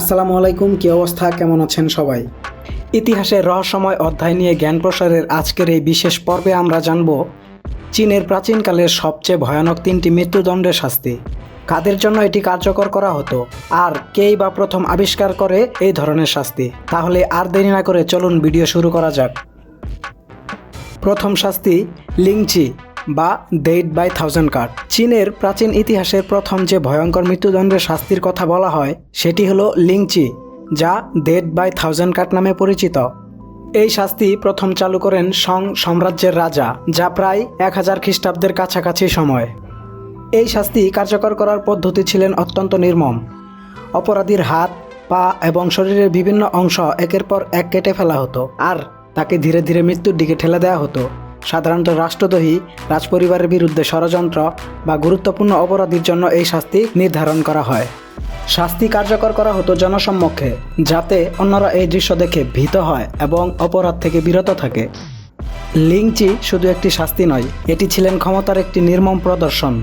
আসসালামু আলাইকুম, কি অবস্থা? কেমন আছেন সবাই? ইতিহাসের রহস্যময় অধ্যায় নিয়ে জ্ঞান প্রসারের আজকের এই বিশেষ পর্বে আমরা জানব চীনের প্রাচীনকালের সবচেয়ে ভয়ানক তিনটি মৃত্যুদণ্ডের শাস্তি। কাদের জন্য এটি কার্যকর করা হতো? আর কেই বা প্রথম আবিষ্কার করে এই ধরনের শাস্তি? তাহলে আর দেরি না করে চলুন ভিডিও শুরু করা যাক। প্রথম শাস্তি লিংচি। বা ডেট বাই থাউজেন্ড কার্ড চীনের প্রাচীন ইতিহাসের প্রথম যে ভয়ঙ্কর মৃত্যুদণ্ডের শাস্তির কথা বলা হয়, সেটি হলো লিংচি যা ডেট বাই থাউজেন্ড কার্ড নামে পরিচিত। এই শাস্তি প্রথম চালু করেন সং সাম্রাজ্যের রাজা, যা প্রায় এক হাজার খ্রিস্টাব্দের কাছাকাছি সময়। এই শাস্তি কার্যকর করার পদ্ধতি ছিলেন অত্যন্ত নির্মম। অপরাধীর হাত, পা এবং শরীরের বিভিন্ন অংশ একের পর এক কেটে ফেলা হতো, আর তাকে ধীরে ধীরে মৃত্যুর দিকে ঠেলে দেওয়া হতো। সাধারণত রাষ্ট্রদ্রোহী, রাজপরিবারের বিরুদ্ধে ষড়যন্ত্র বা গুরুত্বপূর্ণ অপরাধীর জন্য এই শাস্তি নির্ধারণ করা হয়। শাস্তি কার্যকর করা হতো জনসম্মুখে, যাতে অন্যরা এই দৃশ্য দেখে ভীত হয় এবং অপরাধ থেকে বিরত থাকে। লিংচি শুধু একটি শাস্তি নয়, এটি ছিলেন ক্ষমতার একটি নির্মম প্রদর্শন।